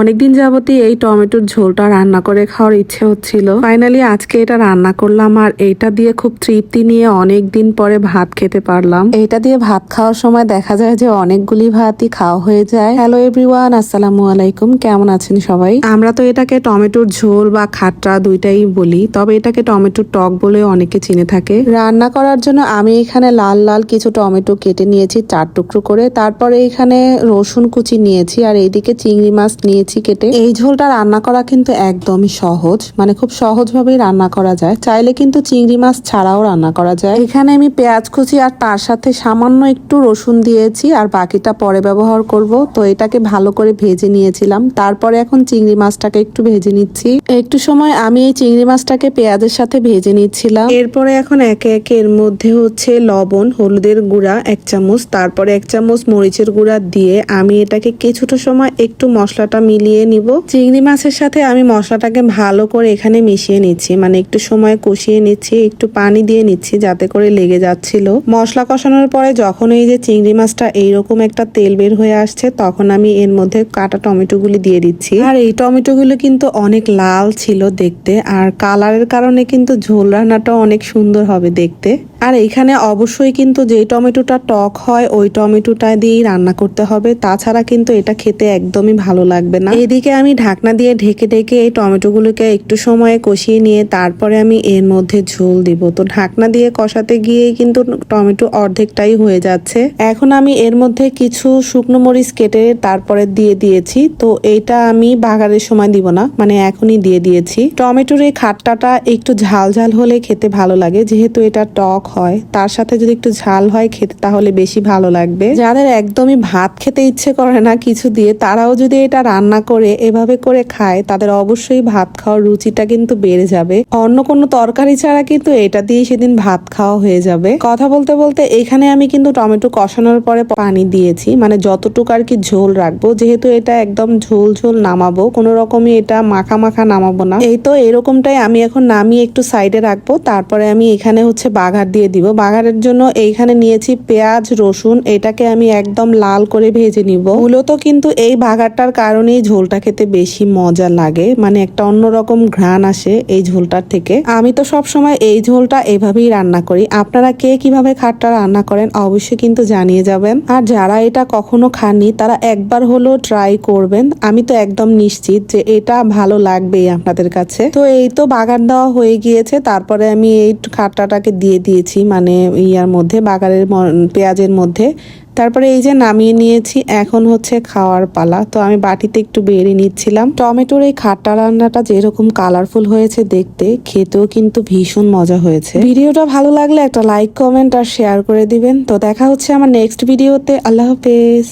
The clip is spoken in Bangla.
অনেকদিন যাবতই এই টমেটোর ঝোলটা রান্না করে খাওয়ার ইচ্ছে হচ্ছিল। ফাইনালি আজকে এটা রান্না করলাম আর এইটা দিয়ে খুব তৃপ্তি নিয়ে অনেক দিন পরে ভাত খেতে পারলাম। এটা দিয়ে ভাত খাওয়ার সময় দেখা যায় যে অনেকগুলি ভাতই খাওয়া হয়ে যায়। হ্যালো এভরিওয়ান আসসালামু আলাইকুম। কেমন আছেন সবাই? আমরা তো এটাকে টমেটোর ঝোল বা খাট্টা দুইটাই বলি, তবে এটাকে টমেটোর টক বলে অনেকে চিনে থাকে। রান্না করার জন্য আমি এখানে লাল লাল কিছু টমেটো কেটে নিয়েছি, চার টুকরো করে। তারপরে এখানে রসুন কুচি নিয়েছি আর এইদিকে চিংড়ি মাছ নিয়েছি কেটে। এই ঝোলটা রান্না করা কিন্তু একদমই সহজ মানে খুব সহজভাবেই রান্না করা যায়। চাইলে কিন্তু চিংড়ি মাছ ছাড়াও রান্না করা যায়। এখানে আমি পেঁয়াজ কুচি আর তার সাথে সামান্য একটু রসুন দিয়েছি আর বাকিটা পরে ব্যবহার করব। তো এটাকে ভালো করে ভেজে নিয়েছিলাম। তারপরে এখন চিংড়ি মাছটাকে একটু ভেজে নিচ্ছি। একটু সময় আমি এই চিংড়ি মাছটাকে পেঁয়াজের সাথে ভেজে নিচ্ছিলাম। এরপরে এখন একে একে এর মধ্যে হচ্ছে লবণ, হলুদের গুঁড়া, এক চামচ, তারপরে এক চামচ মরিচের গুঁড়া দিয়ে আমি এটাকে কিছুটা সময় একটু মশলাটা মিলিয়ে নিব। চিংড়ি মাছের সাথে আমি মশলাটাকে ভালো করে এখানে মিশিয়ে নিচ্ছি। মানে একটু সময় কষিয়ে নিচ্ছি, একটু পানি দিয়ে নিচ্ছি যাতে করে লেগে যাচ্ছিল। মশলা কষানোর পরে যখন এই যে চিংড়ি মাছটা এইরকম একটা তেল বের হয়ে আসছে, তখন আমি এর মধ্যে কাটা টমেটোগুলি দিয়ে দিচ্ছি। আর এই টমেটোগুলো কিন্তু অনেক লাল ছিল দেখতে, আর কালারের কারণে কিন্তু ঝোল রান্নাটা অনেক সুন্দর হবে দেখতে। আর এখানে অবশ্যই কিন্তু যে টমেটোটা টক হয়, ওই টমেটোটা দিয়েই রান্না করতে হবে। তাছাড়া কিন্তু এটা খেতে একদমই ভালো লাগবে না। এদিকে আমি ঢাকনা দিয়ে ঢেকে ঢেকে এই টমেটোগুলোকে একটু সময় কষিয়ে নিয়ে তারপরে আমি এর মধ্যে ঝোল দিব। তো ঢাকনা দিয়ে কষাতে গিয়েই কিন্তু টমেটো অর্ধেকটাই হয়ে যাচ্ছে। এখন আমি এর মধ্যে কিছু শুকনো মরিচ কেটে তারপরে দিয়ে দিয়েছি। তো এইটা আমি বাগারের সময় দিব না মানে এখনই দিয়ে দিয়েছি। টমেটোর এই খাট্টাটা একটু ঝাল ঝাল হলে খেতে ভালো লাগে। যেহেতু এটা টক হয়, তার সাথে যদি একটু ঝাল হয় খেতে তাহলে বেশি ভালো লাগবে। যাদের একদমই ভাত খেতে ইচ্ছে করে না কিছু দিয়ে, তারাও যদি এটা রান্না করে এভাবে করে খায়, তাদের অবশ্যই ভাত খাওয়ার রুচিটা কিন্তু বেড়ে যাবে। অন্য কোনো তরকারি ছাড়া কিন্তু এটা দিয়ে সেদিন ভাত খাওয়া হয়ে যাবে। কথা বলতে বলতে এখানে আমি কিন্তু টমেটো কষানোর পরে পানি দিয়েছি। মানে যতটুকু আর কি ঝোল রাখব, যেহেতু এটা একদম ঝোল ঝোল নামাবো, কোনো রকমই এটা মাখা মাখা নামাবো না। এই তো এরকমটাই আমি এখন নামিয়ে একটু সাইডে রাখব। তারপরে আমি এখানে হচ্ছে বাঘার দিয়ে দিব। বাঘারের জন্য এইখানে নিয়েছি পেঁয়াজ, রসুন, এটাকে আমি একদম লাল করে ভেজে নিব। মূলত কিন্তু এই বাঘারটার কারণেই ঝোলটা খেতে বেশি মজা লাগে মানে একটা অন্যরকম ঘ্রাণ আসে এই ঝোলটার থেকে। আমি তো সব সময় এই ঝোলটা এভাবেই রান্না করি। আপনারা কে কীভাবে খাটটা রান্না করেন অবশ্যই কিন্তু জানিয়ে যাবেন। আর যারা এটা কখনো খাননি, তারা একবার হলেও ট্রাই করবেন। আমি তো একদম নিশ্চিত যে এটা ভালো লাগবেই আপনাদের কাছে। তো এই তো বাগার দেওয়া হয়ে গিয়েছে, তারপরে আমি এই খাট্টাটাকে দিয়ে দিয়েছি মানে ইয়ার মধ্যে, বাগারের ম- পেঁয়াজের মধ্যে। তারপরে এই যে নামিয়ে নিয়েছি, এখন হচ্ছে খাওয়ার পালা। তো আমি বাটিতে একটু বেড়ে নিচ্ছিলাম। টমেটোর এই খাট্টা রান্নাটা যেরকম কালারফুল হয়েছে দেখতে, খেতেও কিন্তু ভীষণ মজা হয়েছে। ভিডিওটা ভালো লাগলে একটা লাইক কমেন্ট আর শেয়ার করে দিবেন। তো দেখা হচ্ছে আমার নেক্সট ভিডিওতে আল্লাহ হাফেজ।